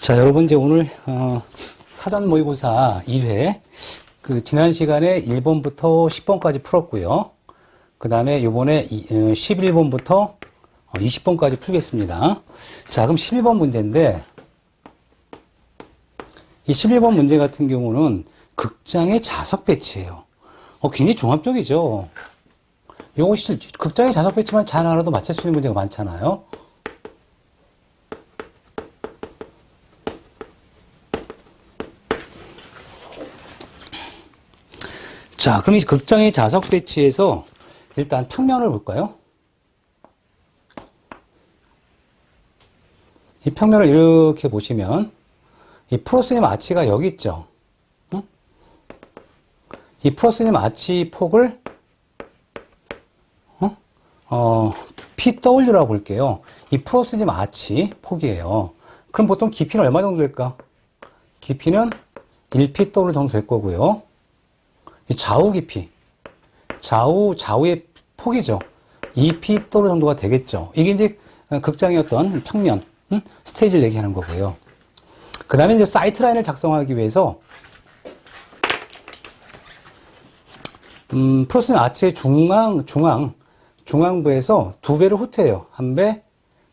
자, 여러분 이제 오늘 어, 사전 모의고사 1회 그 지난 시간에 1번부터 10번까지 풀었고요. 그 다음에 요번에 11번부터 20번까지 풀겠습니다. 자, 그럼 11번 문제인데 이 11번 문제 같은 경우는 극장의 자석 배치예요. 어, 굉장히 종합적이죠. 실, 극장의 자석 배치만 잘 알아도 맞출 수 있는 문제가 많잖아요. 자, 그럼 이 극장의 자석 배치에서 일단 평면을 볼까요? 이 평면을 이렇게 보시면 이 프로스님 아치가 여기 있죠. 응? 이 프로스님 아치 폭을 어? 어, PW라고 볼게요. 이 프로스님 아치 폭이에요. 그럼 보통 깊이는 얼마 정도 될까? 깊이는 1PW 정도 될 거고요. 이 좌우 깊이, 좌우, 좌우의 폭이죠. 2p 또르 정도가 되겠죠. 이게 이제 극장의 어떤 평면, 음? 스테이지를 얘기하는 거고요. 그 다음에 이제 사이트 라인을 작성하기 위해서, 음, 프로스는 아치의 중앙, 중앙, 중앙부에서 두 배를 후퇴해요. 한 배,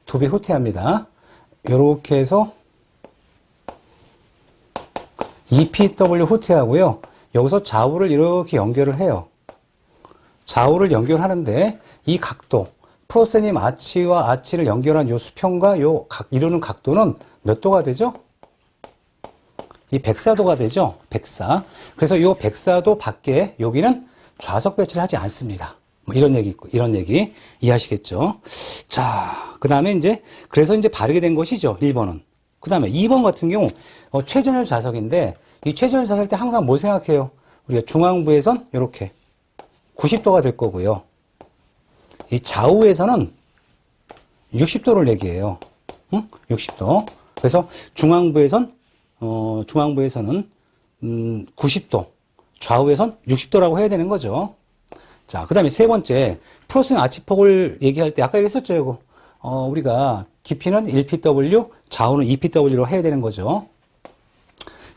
두 배 후퇴합니다. 요렇게 해서 2pw 후퇴하고요. 여기서 좌우를 이렇게 연결을 해요. 좌우를 연결하는데 이 각도, 프로세님 아치와 아치를 연결한 요 수평과 요 각, 이루는 각도는 몇 도가 되죠? 이 백사도가 되죠? 백사. 그래서 요 백사도 밖에 여기는 좌석 배치를 하지 않습니다. 뭐 이런 얘기, 이런 얘기 이해하시겠죠? 자, 그 다음에 이제, 그래서 이제 바르게 된 것이죠. 1번은. 그 다음에 2번 같은 경우, 어, 최전열 좌석인데, 이 최전열 좌석 때 항상 뭘 생각해요? 우리가 중앙부에선 이렇게 90도가 될 거고요. 이 좌우에서는 60도를 얘기해요. 응? 60도. 그래서 중앙부에선 어, 중앙부에서는 음, 90도, 좌우에선 60도라고 해야 되는 거죠. 자, 그 다음에 세 번째, 프로스윙 아치폭을 얘기할 때 아까 얘기했었죠, 이거. 어, 우리가 깊이는 1pw, 좌우는 2pw로 해야 되는 거죠.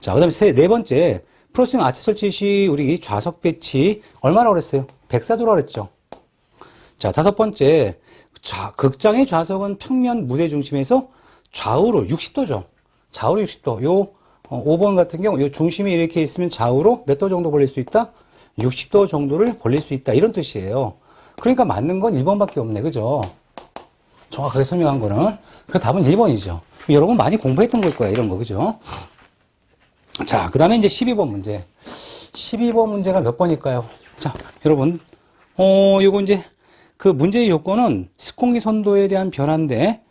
자, 그 다음에 세, 네 번째, 프로스윙 아치 설치 시 우리 좌석 배치 얼마나 그랬어요? 104도라 그랬죠. 자, 다섯 번째, 자, 극장의 좌석은 평면 무대 중심에서 좌우로 60도죠. 좌우로 60도. 요 어, 5번 같은 경우 요 중심이 이렇게 있으면 좌우로 몇 도 정도 벌릴 수 있다? 60도 정도를 벌릴 수 있다. 이런 뜻이에요. 그러니까 맞는 건 1번밖에 없네. 그죠? 정확하게 설명한 거는. 그 답은 1번이죠. 여러분 많이 공부했던 걸 거야. 이런 거. 그죠? 자, 그 다음에 이제 12번 문제. 12번 문제가 몇 번일까요? 자, 여러분. 어, 요거 이제 그 문제의 요건은 스콩기 선도에 대한 변화인데,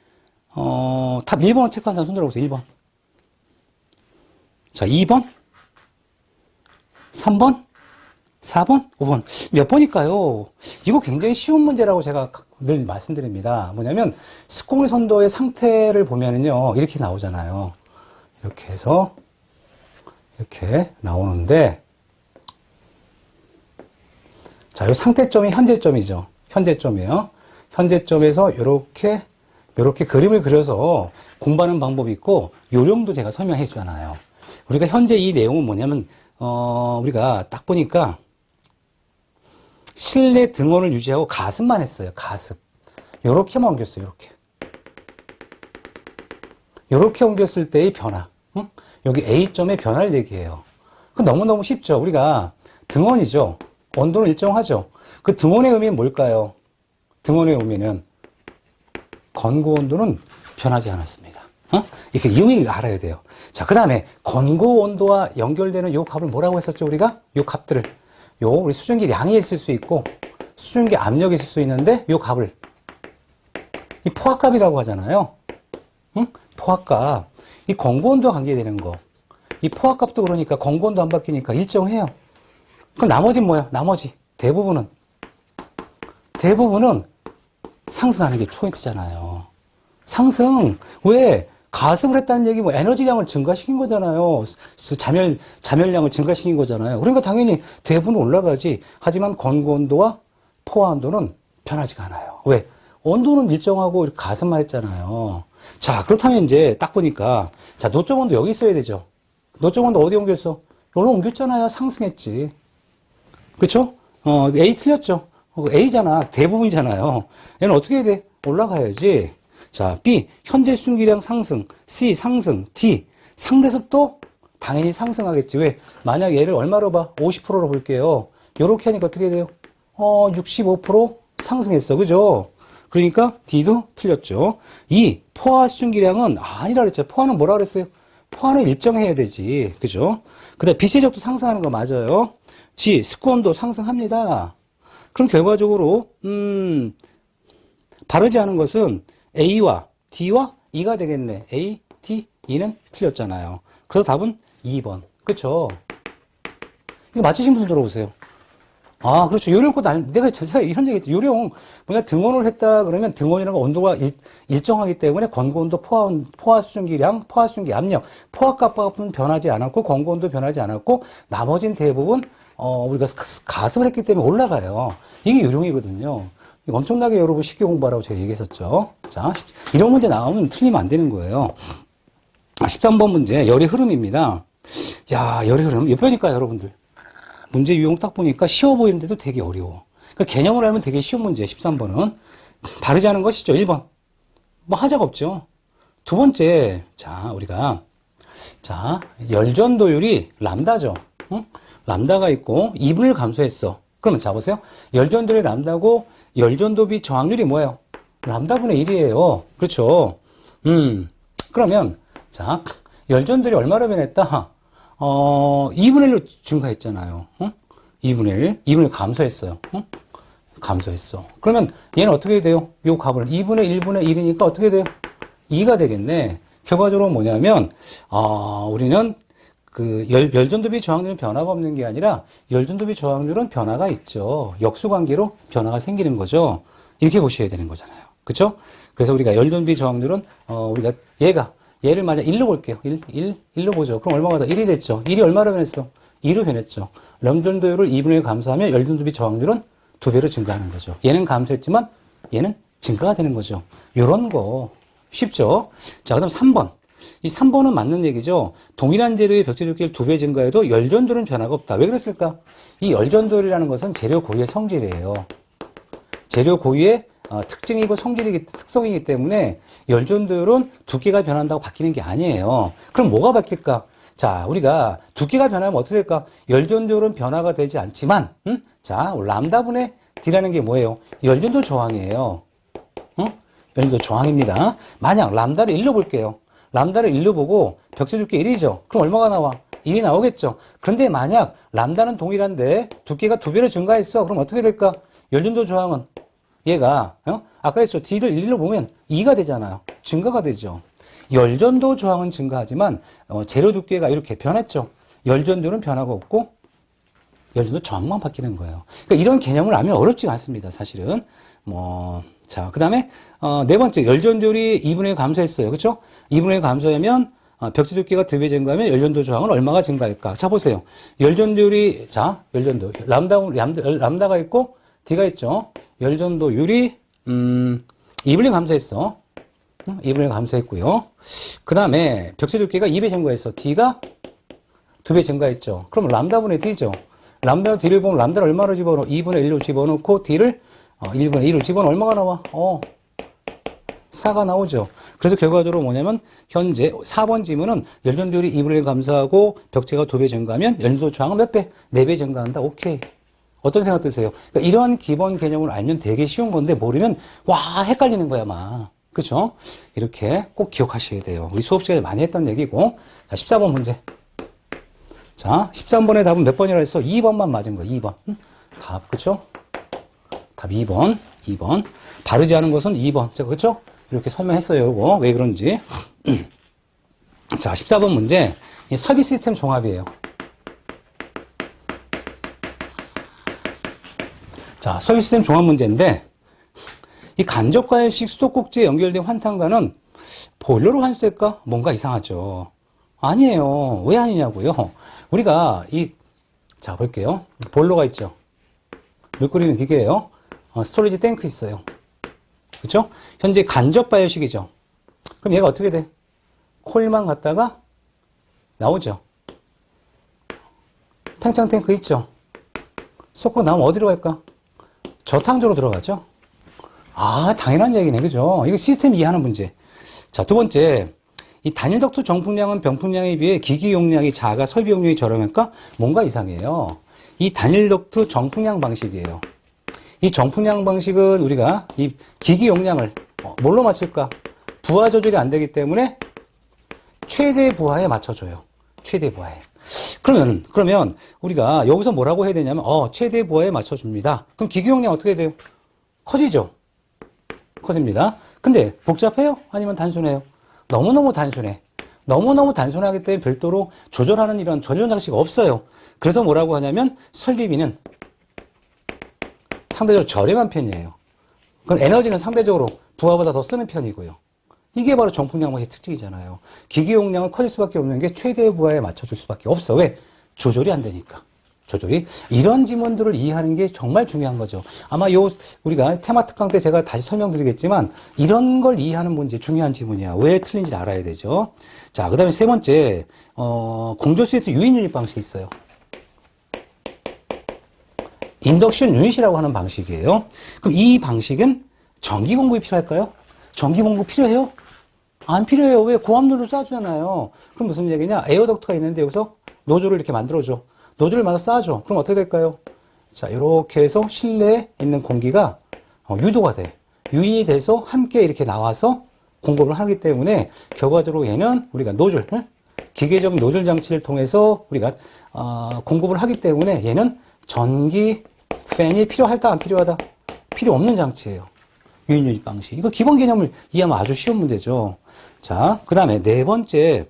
어, 답 1번을 체크한 사람 손 들어보세요. 1번. 자, 2번? 3번? 4번? 5번. 몇 번일까요? 이거 굉장히 쉬운 문제라고 제가 늘 말씀드립니다. 뭐냐면, 스콩의 선도의 상태를 보면은요, 이렇게 나오잖아요. 이렇게 해서, 이렇게 나오는데, 자, 이 상태점이 현재점이죠. 현재점이에요. 현재점에서 이렇게 이렇게 그림을 그려서 공부하는 방법이 있고 요령도 제가 설명해 주잖아요. 우리가 현재 이 내용은 뭐냐면 어, 우리가 딱 보니까 실내 등원을 유지하고 가습만 했어요. 가습. 요렇게만 옮겼어요. 요렇게. 요렇게 옮겼을 때의 변화. 응? 여기 A점의 변화를 얘기해요. 그 너무너무 쉽죠. 우리가 등원이죠. 온도는 일정하죠. 그 등원의 의미는 뭘까요? 등원의 의미는 건고 온도는 변하지 않았습니다. 어? 이렇게 이 의미를 알아야 돼요. 자, 그 다음에 건고 온도와 연결되는 요 값을 뭐라고 했었죠, 우리가? 요 값들을. 요, 우리 수증기 양이 있을 수 있고, 수증기 압력이 있을 수 있는데, 요 값을. 이 포화값이라고 하잖아요. 응? 포화값. 이 건고 온도와 관계되는 거. 이 포화값도 그러니까 건고 온도 안 바뀌니까 일정해요. 그럼 나머지는 뭐야? 나머지. 대부분은. 대부분은 상승하는 게 포인트잖아요. 상승. 왜? 가습을 했다는 얘기 뭐 에너지량을 증가시킨 거잖아요. 자멸, 자멸량을 증가시킨 거잖아요. 그러니까 당연히 대부분 올라가지. 하지만 건고 온도와 포화 온도는 변하지가 않아요. 왜? 온도는 일정하고 가습만 했잖아요. 자, 그렇다면 이제 딱 보니까, 자, 노점원도 여기 있어야 되죠. 노점원도 어디 옮겼어? 여기로 옮겼잖아요. 상승했지. 그쵸? 어, A 틀렸죠? 어, A잖아. 대부분이잖아요. 얘는 어떻게 해야 돼? 올라가야지. 자, B, 현재 순기량 상승. C, 상승. D, 상대습도 당연히 상승하겠지. 왜? 만약 얘를 얼마로 봐? 50%로 볼게요. 요렇게 하니까 어떻게 돼요? 어, 65% 상승했어. 그죠? 그러니까 D도 틀렸죠. E, 포화 수준기량은 아니라 그랬죠. 포화는 뭐라 그랬어요? 포화는 일정해야 되지. 그죠? 그 다음 비세적도 상승하는 거 맞아요. G, 스콘도 상승합니다. 그럼 결과적으로, 음, 바르지 않은 것은 A와 D와 E가 되겠네. A, D, E는 틀렸잖아요. 그래서 답은 2번. 그쵸? 이거 맞히신 분 들어보세요. 아, 그렇죠. 요령 거 난, 내가, 제가 이런 얘기 했죠. 요령, 뭐냐, 등원을 했다 그러면 등원이라는 건 온도가 일, 정하기 때문에 권고온도 포화, 포화 수증기량, 포화 수증기 압력, 포화 값은 변하지 않았고, 권고온도 변하지 않았고, 나머지는 대부분, 어, 우리가 가- 가습을 했기 때문에 올라가요. 이게 요령이거든요. 이거 엄청나게 여러분 쉽게 공부하라고 제가 얘기했었죠. 자, 십- 이런 문제 나오면 틀리면 안 되는 거예요. 13번 문제, 열의 흐름입니다. 야, 열의 흐름. 몇 번일까요, 여러분들? 문제 유형 딱 보니까 쉬워 보이는데도 되게 어려워. 그러니까 개념을 알면 되게 쉬운 문제, 13번은. 바르지 않은 것이죠, 1번. 뭐 하자가 없죠. 두 번째, 자, 우리가, 자, 열전도율이 람다죠. 응? 람다가 있고, 2분을 감소했어. 그러면 자, 보세요. 열전도율이 람다고, 열전도비 저항률이 뭐예요? 람다분의 1이에요. 그렇죠. 음, 그러면, 자, 열전도율이 얼마로 변했다? 어, 2분의 1로 증가했잖아요. 응? 2분의 1, 2분의 1 감소했어요. 응? 감소했어. 그러면 얘는 어떻게 돼요? 요 값을 2분의 1분의 1이니까 어떻게 돼요? 2가 되겠네. 결과적으로 뭐냐면, 어, 우리는 그 열, 열전도비 저항률은 변화가 없는 게 아니라 열전도비 저항률은 변화가 있죠. 역수관계로 변화가 생기는 거죠. 이렇게 보셔야 되는 거잖아요. 그쵸? 그래서 우리가 열전도비 저항률은, 어, 우리가 얘가, 얘를 만약 1로 볼게요. 1, 1, 1로 보죠. 그럼 얼마가 더? 1이 됐죠. 1이 얼마로 변했어? 2로 변했죠. 럼전도율을 2분의 1 감소하면 열전도비 저항률은 두 배로 증가하는 거죠. 얘는 감소했지만 얘는 증가가 되는 거죠. 요런 거 쉽죠? 자, 그 다음 3번. 이 3번은 맞는 얘기죠. 동일한 재료의 벽체 두께를 두 배 증가해도 열전도는 변화가 없다. 왜 그랬을까? 이 열전도율이라는 것은 재료 고유의 성질이에요. 재료 고유의 어, 특징이고 성질이기 특성이기 때문에 열전도율은 두께가 변한다고 바뀌는 게 아니에요. 그럼 뭐가 바뀔까? 자, 우리가 두께가 변하면 어떻게 될까? 열전도율은 변화가 되지 않지만, 음? 자, 람다분의 D라는 게 뭐예요? 열전도 저항이에요. 어? 열전도 저항입니다. 만약 람다를 1로 볼게요. 람다를 1로 보고 벽체 두께 1이죠. 그럼 얼마가 나와? 1이 나오겠죠. 그런데 만약 람다는 동일한데 두께가 두 배로 증가했어. 그럼 어떻게 될까? 열전도 저항은 얘가 어? 아까 했죠. D를 1로 보면 2가 되잖아요. 증가가 되죠. 열전도 저항은 증가하지만 어, 재료 두께가 이렇게 변했죠. 열전도는 변화가 없고 열전도 저항만 바뀌는 거예요. 그러니까 이런 개념을 알면 어렵지가 않습니다. 사실은 뭐 자, 그 다음에 어, 네 번째 열전도율이 2분의 1 감소했어요. 그렇죠? 2분의 1 감소하면 어, 벽지 두께가 두 배 증가하면 열전도 저항은 얼마가 증가할까? 자 보세요. 열전도율이 자 열전도 람다, 람다가 있고 D가 있죠. 열전도율이 음 2분의 1 감소했어. 2분의 1 감소했고요. 그 다음에 벽체 두께가 2배 증가했어. D가 2배 증가했죠. 그럼 람다분의 D죠. 람다 D를 보면 람다를 얼마로 집어넣어? 2분의 1로 집어넣고 D를 어, 1분의 1로 집어넣으면 얼마가 나와? 어, 4가 나오죠. 그래서 결과적으로 뭐냐면 현재 4번 지문은 열전도율이 2분의 1 감소하고 벽체가 2배 증가하면 열전도 저항은 몇 배? 4배 증가한다. 오케이. 어떤 생각 드세요? 그러니까 이러한 기본 개념을 알면 되게 쉬운 건데 모르면 와 헷갈리는 거야 막. 그렇죠? 이렇게 꼭 기억하셔야 돼요. 우리 수업 시간에 많이 했던 얘기고. 자, 14번 문제. 자, 13번의 답은 몇 번이라 했어? 2번만 맞은 거야. 2번. 응? 답, 그렇죠? 답 2번. 2번. 바르지 않은 것은 2번. 제가 그렇죠? 이렇게 설명했어요. 이거 왜 그런지. 자, 14번 문제. 이 설비 시스템 종합이에요. 자, 설비 시스템 종합 문제인데 이 간접과열식 수도꼭지에 연결된 환탄과는 보일러로 환수될까? 뭔가 이상하죠. 아니에요. 왜 아니냐고요? 우리가 이, 자, 볼게요. 보일러가 있죠. 물 끓이는 기계예요. 어, 스토리지 탱크 있어요. 그렇죠? 현재 간접과열식이죠. 그럼 얘가 어떻게 돼? 코일만 갔다가 나오죠. 팽창 탱크 있죠? 쏟고 나오면 어디로 갈까? 저탕조로 들어가죠? 아, 당연한 얘기네. 그죠? 이거 시스템 이해하는 문제. 자, 두 번째. 이 단일 덕트 정풍량은 병풍량에 비해 기기 용량이 작아 설비 용량이 저렴하니까 뭔가 이상해요. 이 단일 덕트 정풍량 방식이에요. 이 정풍량 방식은 우리가 이 기기 용량을 어, 뭘로 맞출까? 부하 조절이 안 되기 때문에 최대 부하에 맞춰줘요. 최대 부하에. 그러면, 그러면 우리가 여기서 뭐라고 해야 되냐면, 어, 최대 부하에 맞춰줍니다. 그럼 기기 용량 어떻게 돼요? 커지죠? 커집니다. 근데 복잡해요? 아니면 단순해요? 너무너무 단순해. 너무너무 단순하기 때문에 별도로 조절하는 이런 전용 장치가 없어요. 그래서 뭐라고 하냐면 설비비는 상대적으로 저렴한 편이에요. 그럼 에너지는 상대적으로 부하보다 더 쓰는 편이고요. 이게 바로 정풍량 방식 특징이잖아요. 기기 용량은 커질 수밖에 없는 게 최대 부하에 맞춰줄 수밖에 없어. 왜? 조절이 안 되니까. 조절이 이런 지문들을 이해하는 게 정말 중요한 거죠. 아마 요 우리가 테마 특강 때 제가 다시 설명드리겠지만 이런 걸 이해하는 문제 중요한 지문이야. 왜 틀린지 알아야 되죠. 자, 그다음에 세 번째 어, 공조 스위트 유인 유닛 방식이 있어요. 인덕션 유닛이라고 하는 방식이에요. 그럼 이 방식은 전기 공급이 필요할까요? 전기 공급 필요해요? 안 필요해요. 왜? 고압로를 쏴주잖아요. 그럼 무슨 얘기냐? 에어덕트가 있는데 여기서 노즐을 이렇게 만들어줘. 노즐을 만들어 쏴줘. 그럼 어떻게 될까요? 자, 이렇게 해서 실내에 있는 공기가 어, 유도가 돼. 유인이 돼서 함께 이렇게 나와서 공급을 하기 때문에 결과적으로 얘는 우리가 노즐, 응? 기계적 노즐 장치를 통해서 우리가 어, 공급을 하기 때문에 얘는 전기 팬이 필요할까 안 필요하다? 필요 없는 장치예요. 유인 유닛 방식. 이거 기본 개념을 이해하면 아주 쉬운 문제죠. 자, 그 다음에 네 번째,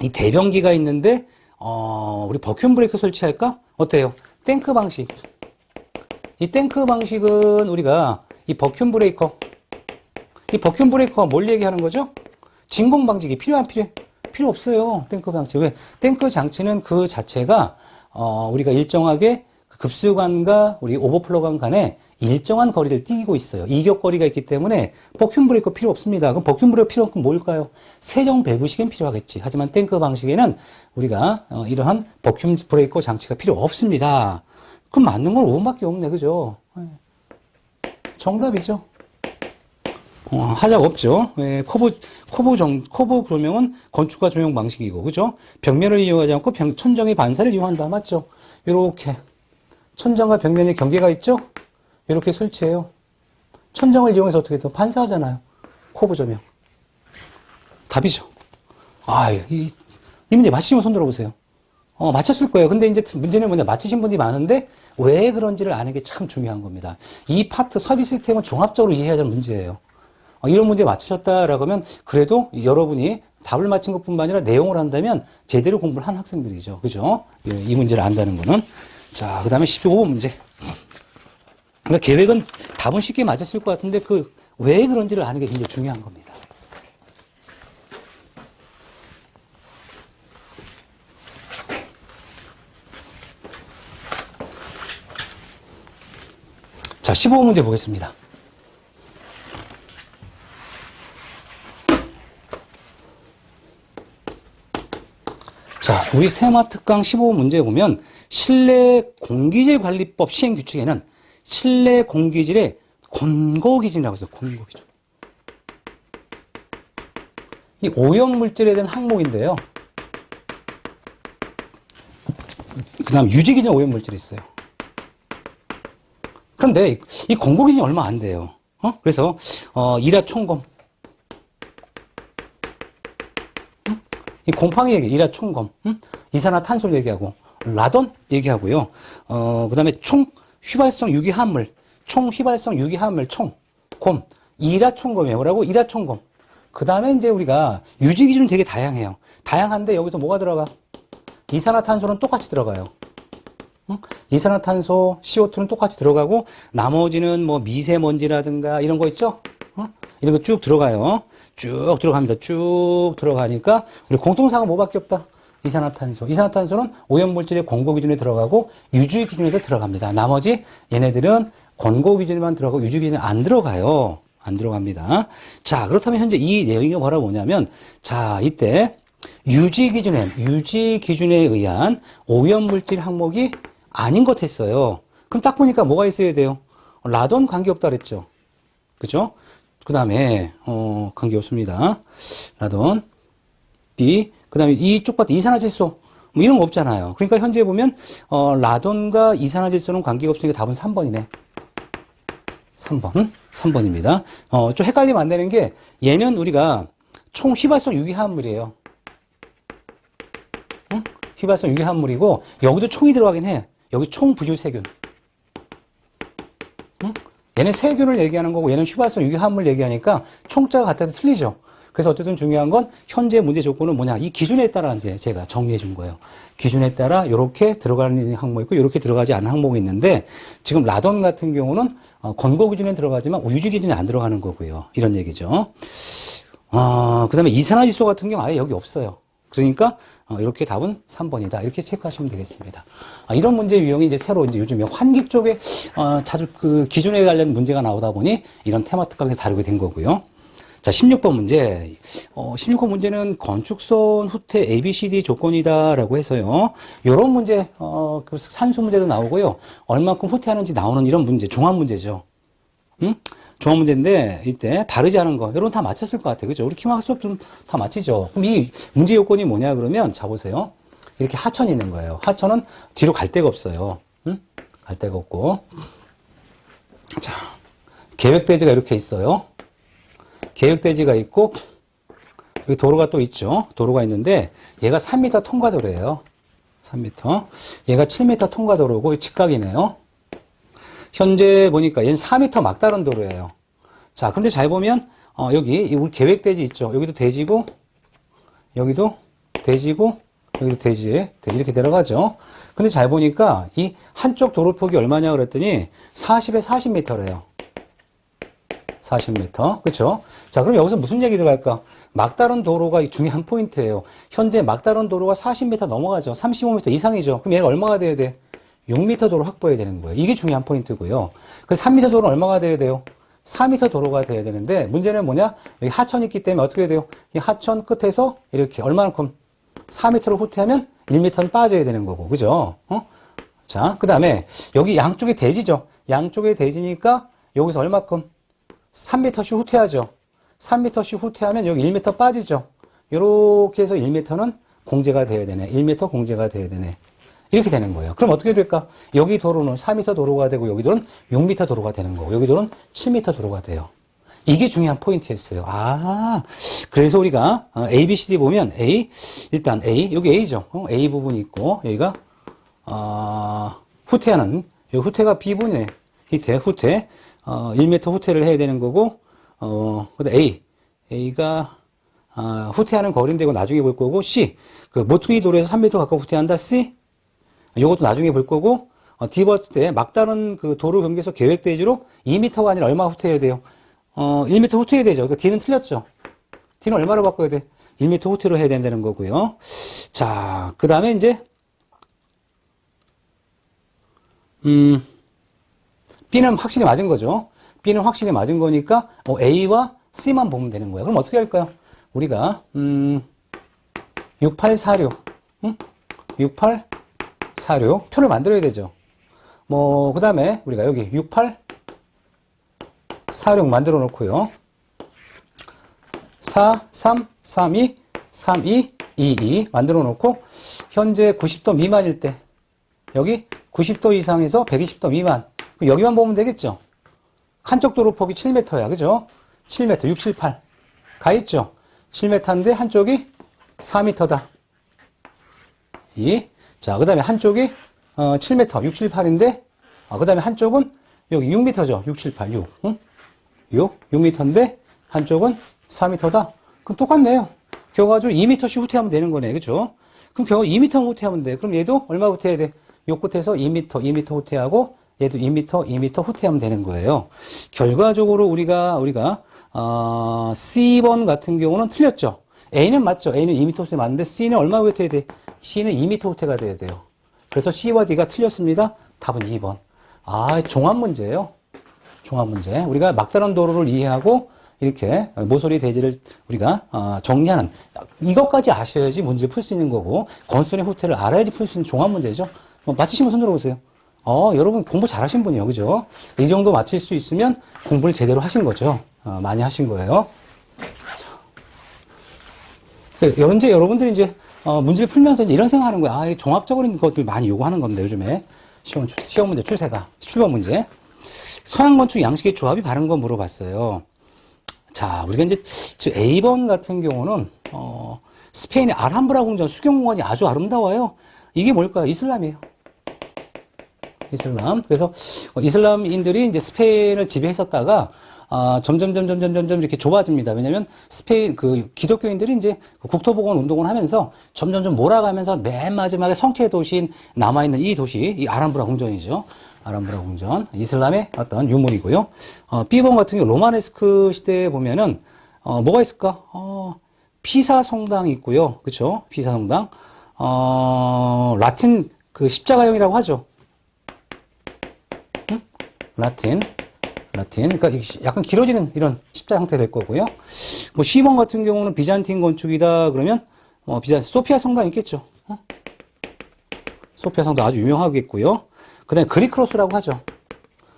이 대변기가 있는데, 어, 우리 버큐um 브레이크 설치할까? 어때요? 탱크 방식. 이 탱크 방식은 우리가 이 버큐um 브레이커, 이 버큐um 브레이커가 뭘 얘기하는 거죠? 진공 방지기 필요 안 필요해? 필요 없어요. 탱크 방지. 왜? 탱크 장치는 그 자체가, 어, 우리가 일정하게 급수관과 우리 오버플로관 간에 일정한 거리를 띄고 있어요. 이격거리가 있기 때문에 버큐um 브레이커 필요 없습니다. 그럼 버큐um 브레이커 필요한 건 뭘까요? 세정 배부식은 필요하겠지. 하지만 탱크 방식에는 우리가 어, 이러한 버큐um 브레이커 장치가 필요 없습니다. 그럼 맞는 건 5번밖에 없네. 그죠? 네. 정답이죠. 어, 하자가 없죠. 예, 커브, 커브 정, 커브 조명은 건축과 조명 방식이고, 그죠? 벽면을 이용하지 않고 병, 천정의 반사를 이용한다. 맞죠? 이렇게. 천정과 벽면에 경계가 있죠? 이렇게 설치해요. 천정을 이용해서 어떻게 돼? 반사하잖아요. 커브 조명. 답이죠. 아, 이, 이 문제 맞히시면 손 들어보세요. 어, 맞췄을 거예요. 근데 이제 문제는 뭐냐. 맞히신 분들이 많은데 왜 그런지를 아는 게 참 중요한 겁니다. 이 파트 서비스 시스템은 종합적으로 이해해야 되는 문제예요. 어, 이런 문제 맞추셨다라고 하면 그래도 여러분이 답을 맞힌 것 뿐만 아니라 내용을 한다면 제대로 공부를 한 학생들이죠. 그죠? 예, 이 문제를 안다는 거는. 자, 그 다음에 15번 문제. 그러니까 계획은 답은 쉽게 맞았을 것 같은데 그 왜 그런지를 아는 게 굉장히 중요한 겁니다. 자, 15번 문제 보겠습니다. 자, 우리 세마 특강 15번 문제 보면 실내 공기질 관리법 시행 규칙에는 실내 공기질의 권고기준이라고 있어요. 권고기준. 이 오염 물질에 대한 항목인데요. 그 다음 유지기준 오염 물질이 있어요. 그런데 이 권고기준이 얼마 안 돼요. 어? 그래서 어, 일화 총검. 응? 이 곰팡이 얘기, 일화 총검. 응? 이산화탄소를 얘기하고 라돈 얘기하고요. 어, 그 다음에 총 휘발성 유기화합물, 총 휘발성 유기화합물 총, 곰, 일화총검이에요. 뭐라고? 일화총검. 그 다음에 이제 우리가 유지 기준은 되게 다양해요. 다양한데 여기서 뭐가 들어가? 이산화탄소는 똑같이 들어가요. 응? 이산화탄소, CO2는 똑같이 들어가고 나머지는 뭐 미세먼지라든가 이런 거 있죠? 어? 이런 거 쭉 들어가요. 쭉 들어갑니다. 쭉 들어가니까 우리 공통사가 뭐밖에 없다. 이산화탄소. 이산화탄소는 오염물질의 권고 기준에 들어가고 유지 기준에도 들어갑니다. 나머지 얘네들은 권고 기준에만 들어가고 유지 기준에 안 들어가요. 안 들어갑니다. 자, 그렇다면 현재 이 내용이 뭐라 뭐냐면, 자, 이때 유지 기준에, 유지 기준에 의한 오염물질 항목이 아닌 것 했어요. 그럼 딱 보니까 뭐가 있어야 돼요? 라돈 관계없다 그랬죠. 그죠? 그 다음에, 어, 관계없습니다. 라돈, B, 그 다음에 이쪽 봤 이산화질소. 뭐 이런 거 없잖아요. 그러니까 현재 보면, 어, 라돈과 이산화질소는 관계가 없으니까 답은 3번이네. 3번. 3번입니다. 어, 좀 헷갈리면 안 되는 게, 얘는 우리가 총 휘발성 유기화합물이에요. 응? 휘발성 유기화합물이고, 여기도 총이 들어가긴 해. 여기 총 부유세균. 응? 얘는 세균을 얘기하는 거고, 얘는 휘발성 유기화합물 얘기하니까 총자가 같아도 틀리죠. 그래서 어쨌든 중요한 건 현재 문제 조건은 뭐냐 이 기준에 따라 이제 제가 정리해 준 거예요. 기준에 따라 이렇게 들어가는 항목 있고 이렇게 들어가지 않은 항목이 있는데 지금 라돈 같은 경우는 어, 권고 기준에 들어가지만 우유지 기준에 안 들어가는 거고요. 이런 얘기죠. 어, 그 다음에 이산화질소 같은 경우 아예 여기 없어요. 그러니까 어, 이렇게 답은 3번이다. 이렇게 체크하시면 되겠습니다. 아, 이런 문제 유형이 이제 새로 이제 요즘에 환기 쪽에 어, 자주 그 기준에 관련 문제가 나오다 보니 이런 테마특강에 다루게 된 거고요. 자, 16번 문제. 어, 16번 문제는 건축선 후퇴 ABCD 조건이다라고 해서요. 요런 문제, 어, 그 산수 문제도 나오고요. 얼만큼 후퇴하는지 나오는 이런 문제, 종합 문제죠. 응? 종합 문제인데, 이때 다르지 않은 거, 이런 다 맞췄을 것 같아요. 그죠? 우리 키마 수업 좀 다 맞히죠? 그럼 이 문제 요건이 뭐냐, 그러면, 자, 보세요. 이렇게 하천이 있는 거예요. 하천은 뒤로 갈 데가 없어요. 응? 갈 데가 없고. 자, 계획대지가 이렇게 있어요. 계획대지가 있고 여기 도로가 또 있죠. 도로가 있는데 얘가 3m 통과도로예요. 3m. 얘가 7m 통과도로고 직각이네요. 현재 보니까 얘는 4m 막다른 도로예요. 자, 근데 잘 보면 어, 여기 우리 계획대지 있죠. 여기도 대지고 여기도 대지고 여기도 대지에 대지 이렇게 내려가죠. 근데 잘 보니까 이 한쪽 도로 폭이 얼마냐 그랬더니 40에 40m래요. 40m. 그렇죠? 자, 그럼 여기서 무슨 얘기 들어갈까? 막다른 도로가 중요한 포인트예요. 현재 막다른 도로가 40m 넘어가죠. 35m 이상이죠. 그럼 얘가 얼마가 돼야 돼? 6m 도로 확보해야 되는 거예요. 이게 중요한 포인트고요. 그래서 3m 도로는 얼마가 돼야 돼요? 4m 도로가 돼야 되는데 문제는 뭐냐? 여기 하천이 있기 때문에 어떻게 돼요? 이 하천 끝에서 이렇게 얼마만큼 4m를 후퇴하면 1m는 빠져야 되는 거고. 그죠? 어? 자, 그 다음에 여기 양쪽에 대지죠. 양쪽에 대지니까 여기서 얼마큼? 3m씩 후퇴하죠. 3m씩 후퇴하면 여기 1m 빠지죠. 이렇게 해서 1m는 공제가 돼야 되네. 1m 공제가 돼야 되네. 이렇게 되는 거예요. 그럼 어떻게 될까? 여기 도로는 4m 도로가 되고 여기 도로는 6m 도로가 되는 거고 여기 도로는 7m 도로가 돼요. 이게 중요한 포인트였어요. 아, 그래서 우리가 어, A, B, C, D 보면 A, 일단 A, 여기 A죠. 어, A 부분이 있고 여기가 어, 후퇴하는 이 후퇴가 B 부분이네. 히퇴, 후퇴. 어, 1m 후퇴를 해야 되는 거고, 어, 근데 A, A가, 아, 후퇴하는 거리인데 이거 나중에 볼 거고, C, 그 모퉁이 도로에서 3m 가까이 후퇴한다, C, 이것도 나중에 볼 거고, 어, D 봤을 때 막다른 그 도로 경계에서 계획 대지로 2m가 아니라 얼마 후퇴해야 돼요? 어, 1m 후퇴해야 되죠. 그러니까 D는 틀렸죠. D는 얼마로 바꿔야 돼? 1m 후퇴로 해야 된다는 거고요. 자, 그 다음에 이제, 음, B는 확실히 맞은 거죠. B는 확실히 맞은 거니까 어, A와 C만 보면 되는 거예요. 그럼 어떻게 할까요? 우리가 음, 6846, 응? 6846 표를 만들어야 되죠. 뭐 그 다음에 우리가 여기 6846 만들어 놓고요. 4, 3, 3, 2, 3, 2, 2, 2 만들어 놓고 현재 90도 미만일 때 여기 90도 이상에서 120도 미만 여기만 보면 되겠죠? 한쪽 도로 폭이 7m야, 그죠? 7m, 6, 7, 8. 가 있죠? 7m인데 한쪽이 4m다. 이. 자, 그 다음에 한쪽이 어, 7m, 6, 7, 8인데, 아, 그 다음에 한쪽은 여기 6m죠? 6, 7, 8, 6. 응? 6, 6m인데, 한쪽은 4m다. 그럼 똑같네요. 겨가지고 2m씩 후퇴하면 되는 거네, 그죠? 그럼 겨우 2m 후퇴하면 돼. 그럼 얘도 얼마 후퇴해야 돼? 요 끝에서 2m, 2m 후퇴하고, 얘도 2m, 2m 후퇴하면 되는 거예요. 결과적으로 우리가, 우리가, 어, C번 같은 경우는 틀렸죠. A는 맞죠. A는 2m 후퇴 맞는데 C는 얼마 후퇴해야 돼? C는 2m 후퇴가 돼야 돼요. 그래서 C와 D가 틀렸습니다. 답은 2번. 아, 종합 문제예요. 종합 문제. 우리가 막다른 도로를 이해하고 이렇게 모서리 대지를 우리가 어, 정리하는 이것까지 아셔야지 문제를 풀 수 있는 거고 건설의 호텔을 알아야지 풀 수 있는 종합 문제죠. 뭐 맞히시면 손 들어보세요. 어, 여러분 공부 잘하신 분이에요, 그죠? 이 정도 맞힐 수 있으면 공부를 제대로 하신 거죠. 어, 많이 하신 거예요. 네, 현재 여러분들이 이제 어, 문제를 풀면서 이제 이런 생각하는 거야. 아, 이 종합적인 것들 많이 요구하는 겁니다. 요즘에 시험 추- 시험 문제 추세가 7번 문제. 서양 건축 양식의 조합이 바른 거 물어봤어요. 자, 우리가 이제 저 A번 같은 경우는 어, 스페인의 알함브라 궁전 수경공원이 아주 아름다워요. 이게 뭘까요? 이슬람이에요. 이슬람. 그래서 어, 이슬람인들이 이제 스페인을 지배했었다가 아, 점점 점점 점점 점점 이렇게 좁아집니다. 왜냐하면 스페인 그 기독교인들이 이제 국토복원 운동을 하면서 점점 점 몰아가면서 맨 마지막에 성체 도시인 남아 있는 이 도시, 이 아람브라 궁전이죠. 아람브라 궁전, 이슬람의 어떤 유물이고요. 어, B번 같은 경우 로마네스크 시대에 보면은 어, 뭐가 있을까? 어, 피사 성당이 있고요. 그렇죠? 피사 성당. 어, 라틴 그 십자가형이라고 하죠. 라틴, 라틴. 그러니까 약간 길어지는 이런 십자 형태 될 거고요. 뭐 시몬 같은 경우는 비잔틴 건축이다 그러면 어, 비잔 소피아 성당 있겠죠. 어? 소피아 성당 아주 유명하겠고요. 그다음에 그리크로스라고 하죠.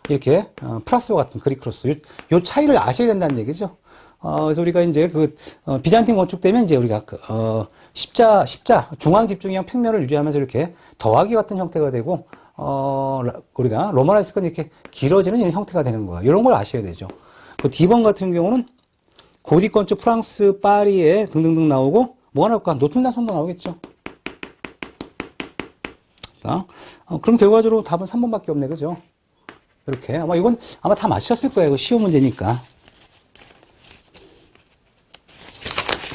이렇게 어, 플러스와 같은 그리크로스. 요, 요 차이를 아셔야 된다는 얘기죠. 어, 그래서 우리가 이제 그 어, 비잔틴 건축 되면 이제 우리가 그, 어, 십자 십자 중앙 집중형 평면을 유지하면서 이렇게 더하기 같은 형태가 되고 어, 라- 우리가 로마네스크는 이렇게 길어지는 이런 형태가 되는 거예요. 이런 걸 아셔야 되죠. 그 D번 같은 경우는 고딕 건축 프랑스 파리에 등등등 나오고 뭐가 나올까? 노틀담 성당 나오겠죠. 자, 어, 그럼 결과적으로 답은 3번밖에 없네, 그죠? 이렇게 아마 이건 아마 다 맞추셨을 거예요. 이거 쉬운 문제니까.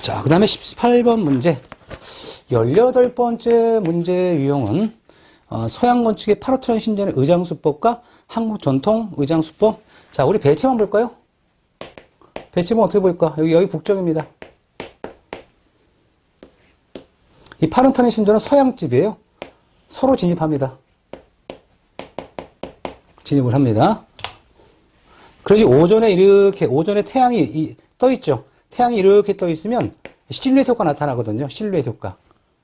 자, 그 다음에 18번 문제. 18번째 문제 유형은 어, 서양 건축의 파르테논 신전의 의장수법과 한국 전통 의장수법. 자, 우리 배치만 볼까요? 배치만 어떻게 볼까? 여기, 여기 북쪽입니다. 이 파르테논 신전은 서양집이에요. 서로 진입합니다. 진입을 합니다. 그러지 오전에 이렇게 오전에 태양이 이- 떠 있죠. 태양이 이렇게 떠 있으면 실루엣 효과 나타나거든요. 실루엣 효과.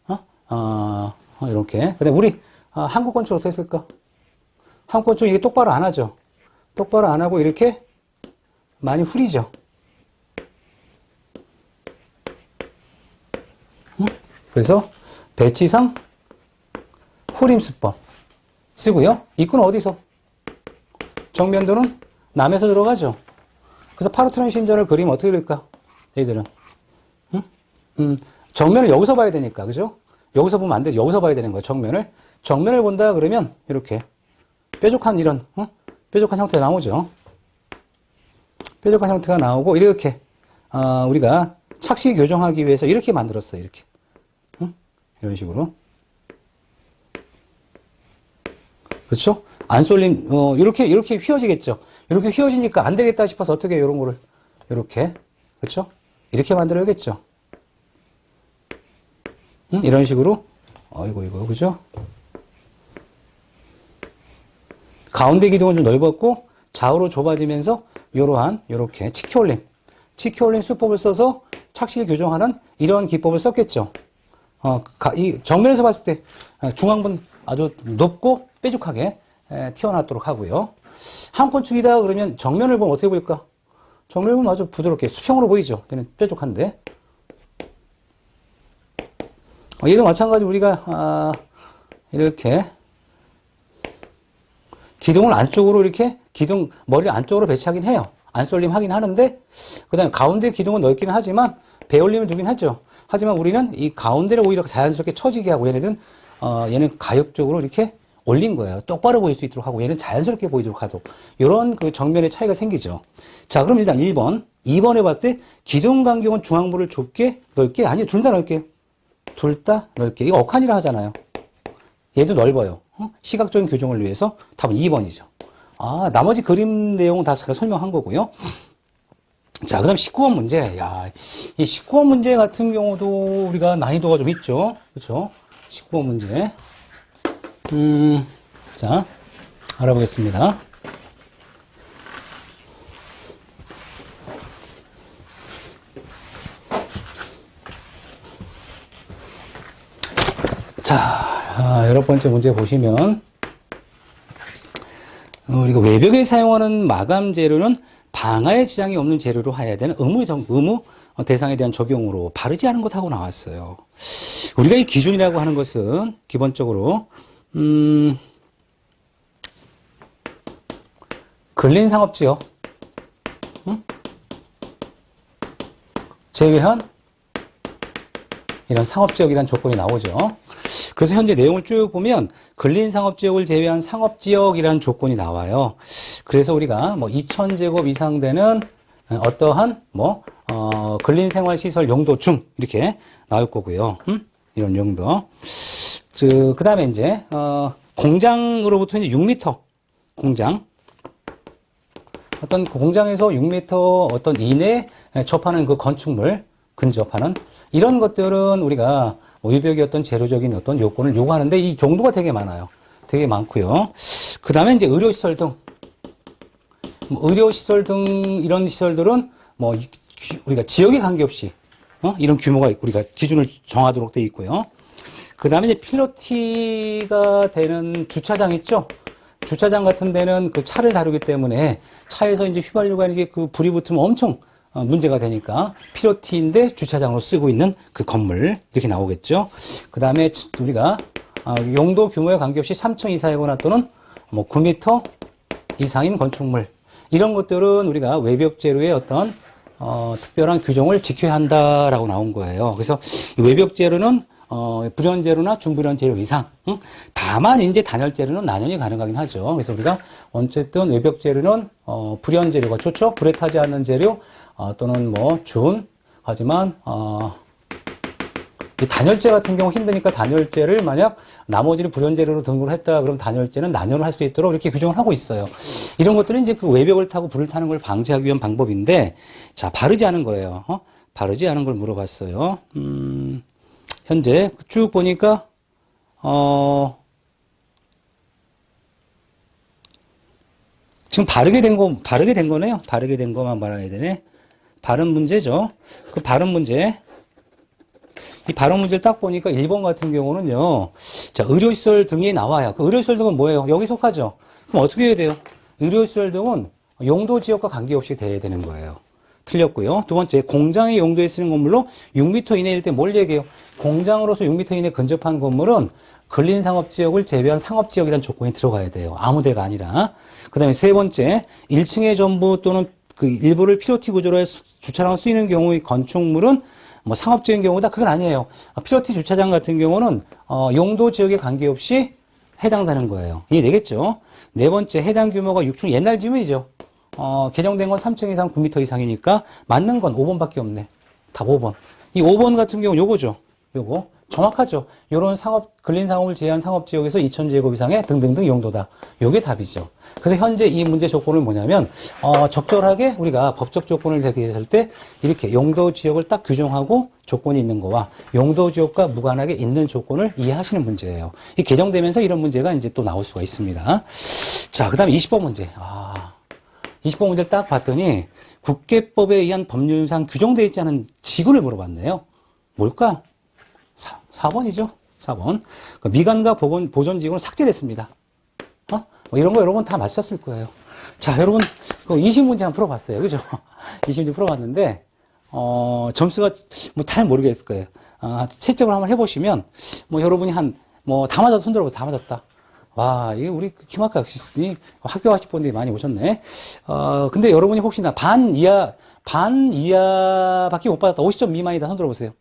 어? 어, 어, 이렇게. 근데 우리 아, 한국 건축 어떻게 했을까? 한국 건축 이게 똑바로 안 하죠. 똑바로 안 하고 이렇게 많이 후리죠. 응? 그래서 배치상 후림수법 쓰고요. 입구는 어디서? 정면도는 남에서 들어가죠. 그래서 파르테논 신전을 그리면 어떻게 될까? 얘들은. 응? 음, 정면을 여기서 봐야 되니까, 그죠? 여기서 보면 안 되죠. 여기서 봐야 되는 거예요, 정면을. 정면을 본다 그러면, 이렇게. 뾰족한 이런, 응? 뾰족한 형태가 나오죠. 뾰족한 형태가 나오고, 이렇게, 아, 우리가 착시 교정하기 위해서 이렇게 만들었어요, 이렇게. 응? 이런 식으로. 그렇죠? 안 쏠림, 어, 이렇게, 이렇게 휘어지겠죠. 이렇게 휘어지니까 안 되겠다 싶어서 어떻게 이런 거를. 이렇게. 그렇죠? 이렇게 만들어야겠죠. 응? 이런 식으로. 어이구, 이거, 그죠? 가운데 기둥은 좀 넓었고, 좌우로 좁아지면서, 요러한, 요렇게, 치키올림. 치키올림 수법을 써서 착실 교정하는 이런 기법을 썼겠죠. 어, 가- 이 정면에서 봤을 때 어, 중앙분 아주 높고 뾰족하게 에, 튀어나왔도록 하고요. 한 건축이다 그러면 정면을 보면 어떻게 보일까? 정면을 보면 아주 부드럽게 수평으로 보이죠. 얘는 뾰족한데. 어, 얘도 마찬가지 우리가 아, 이렇게 기둥을 안쪽으로 이렇게 기둥 머리를 안쪽으로 배치하긴 해요. 안쏠림 하긴 하는데 그 다음에 가운데 기둥은 넓기는 하지만 배올림을 두긴 하죠. 하지만 우리는 이 가운데를 오히려 자연스럽게 처지게 하고 얘네들은 어, 얘는 가역적으로 이렇게 올린 거예요. 똑바로 보일 수 있도록 하고 얘는 자연스럽게 보이도록 하도록 이런 그 정면의 차이가 생기죠. 자, 그럼 일단 1번, 2번에 봤을 때 기둥 간격은 중앙부를 좁게 넓게 아니요 둘 다 넓게 둘다 넓게 이거 억한이라 하잖아요. 얘도 넓어요. 어? 시각적인 교정을 위해서 답은 2번이죠. 아, 나머지 그림 내용은 다 제가 설명한 거고요. 자, 그 다음 19번 문제. 야, 이 19번 문제 같은 경우도 우리가 난이도가 좀 있죠. 그렇죠? 19번 문제. 음, 자, 알아보겠습니다. 자, 아, 여러 번째 문제 보시면, 어, 우리가 외벽에 사용하는 마감 재료는 방화에 지장이 없는 재료로 해야 되는 의무, 정, 의무 어, 대상에 대한 적용으로 바르지 않은 것하고 나왔어요. 우리가 이 기준이라고 하는 것은 기본적으로, 음, 근린 상업지역, 응? 제외한 이런 상업지역이라는 조건이 나오죠. 그래서 현재 내용을 쭉 보면 근린 상업 지역을 제외한 상업 지역이라는 조건이 나와요. 그래서 우리가 뭐 2,000제곱 이상 되는 어떠한 뭐 어, 근린 생활 시설 용도 중 이렇게 나올 거고요. 음? 이런 용도. 그 그다음에 이제 어, 공장으로부터 이제 6m 공장 어떤 공장에서 6m 어떤 이내 접하는 그 건축물 근접하는 이런 것들은 우리가 외벽의 어떤 재료적인 어떤 요건을 요구하는데 이 정도가 되게 많아요. 되게 많고요. 그 다음에 이제 의료시설 등, 뭐 의료시설 등 이런 시설들은 뭐 우리가 지역에 관계없이 어? 이런 규모가 우리가 기준을 정하도록 돼 있고요. 그 다음에 이제 필로티가 되는 주차장 있죠? 주차장 같은 데는 그 차를 다루기 때문에 차에서 이제 휘발유가 이제 그 불이 붙으면 엄청 어, 문제가 되니까 필요티인데 주차장으로 쓰고 있는 그 건물 이렇게 나오겠죠. 그 다음에 우리가 아, 용도 규모에 관계없이 3층 이상이거나 또는 뭐 9m 이상인 건축물 이런 것들은 우리가 외벽 재료의 어떤 어, 특별한 규정을 지켜야 한다라고 나온 거예요. 그래서 이 외벽 재료는 어, 불연 재료나 중불연 재료 이상. 응? 다만 이제 단열 재료는 난연이 가능하긴 하죠. 그래서 우리가 어쨌든 외벽 재료는 어, 불연 재료가 좋죠. 불에 타지 않는 재료 어, 또는 뭐 준. 하지만 어, 이 단열재 같은 경우 힘드니까 단열재를 만약 나머지를 불연재료로 등록을 했다 그럼 단열재는 난연을 할 수 있도록 이렇게 규정을 하고 있어요. 이런 것들은 이제 그 외벽을 타고 불을 타는 걸 방지하기 위한 방법인데 자 바르지 않은 거예요. 어? 바르지 않은 걸 물어봤어요. 음, 현재 쭉 보니까 어 지금 바르게 된 거, 바르게 된 거네요. 바르게 된 거만 말해야 되네. 발음 문제죠. 그 발음 문제. 이 발음 문제를 딱 보니까 1번 같은 경우는요. 자, 의료시설 등이 나와요. 그 의료시설 등은 뭐예요? 여기 속하죠? 그럼 어떻게 해야 돼요? 의료시설 등은 용도 지역과 관계없이 돼야 되는 거예요. 틀렸고요. 두 번째, 공장의 용도에 쓰는 건물로 6m 이내일 때 뭘 얘기해요? 공장으로서 6m 이내 근접한 건물은 근린 상업 지역을 제외한 상업 지역이라는 조건이 들어가야 돼요. 아무 데가 아니라. 그 다음에 세 번째, 1층의 전부 또는 그 일부를 피로티 구조로 해서 주차장을 쓰이는 경우의 건축물은 뭐 상업적인 경우다 그건 아니에요. 피로티 주차장 같은 경우는 어, 용도 지역에 관계없이 해당되는 거예요. 이해되겠죠? 네 번째 해당 규모가 6층 옛날 지문이죠. 어, 개정된 건 3층 이상 9m 이상이니까 맞는 건 5번밖에 없네. 답 5번. 이 5번 같은 경우 요거죠. 요거 정확하죠. 요런 상업 근린 상업을 제한 상업 지역에서 2,000제곱 이상의 등등등 용도다. 요게 답이죠. 그래서 현재 이 문제 조건은 뭐냐면 어, 적절하게 우리가 법적 조건을 대기했을 때 이렇게 용도 지역을 딱 규정하고 조건이 있는 거와 용도 지역과 무관하게 있는 조건을 이해하시는 문제예요. 이 개정되면서 이런 문제가 이제 또 나올 수가 있습니다. 자, 그다음에 20번 문제. 아. 20번 문제를 딱 봤더니 국계법에 의한 법률상 규정되어 있지 않은 지구를 물어봤네요. 뭘까? 4, 번이죠 4번. 미관과 보건, 보존 지구는 삭제됐습니다. 어? 뭐 이런 거 여러분 다 맞췄을 거예요. 자, 여러분, 그 20문제 한번 풀어봤어요. 그죠? 20문제 풀어봤는데, 어, 점수가 뭐 잘 모르겠을 거예요. 아, 채점을 한번 해보시면, 뭐 여러분이 한, 뭐 다 맞아서 손 들어보세요. 다 맞았다. 와, 이게 우리 키마카 역시 학교 하실 분들이 많이 오셨네. 어, 근데 여러분이 혹시나 반 이하, 반 이하밖에 못 받았다. 50점 미만이다. 손 들어보세요.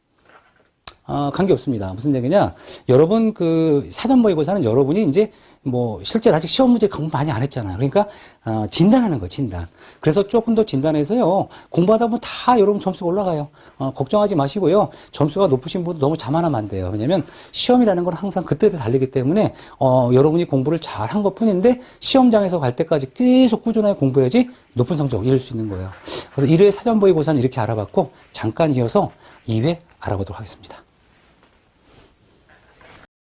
어, 관계 없습니다. 무슨 얘기냐? 여러분 그 사전 모의고사는 여러분이 이제 뭐 실제로 아직 시험 문제 공부 많이 안 했잖아요. 그러니까 어, 진단하는 거 진단. 그래서 조금 더 진단해서요 공부하다 보면 다 여러분 점수가 올라가요. 어, 걱정하지 마시고요. 점수가 높으신 분도 너무 자만하면 안 돼요. 왜냐하면 시험이라는 건 항상 그때도 달리기 때문에 어, 여러분이 공부를 잘 한 것뿐인데 시험장에서 갈 때까지 계속 꾸준하게 공부해야지 높은 성적 이룰 수 있는 거예요. 그래서 1회 사전 모의고사는 이렇게 알아봤고 잠깐 이어서 2회 알아보도록 하겠습니다.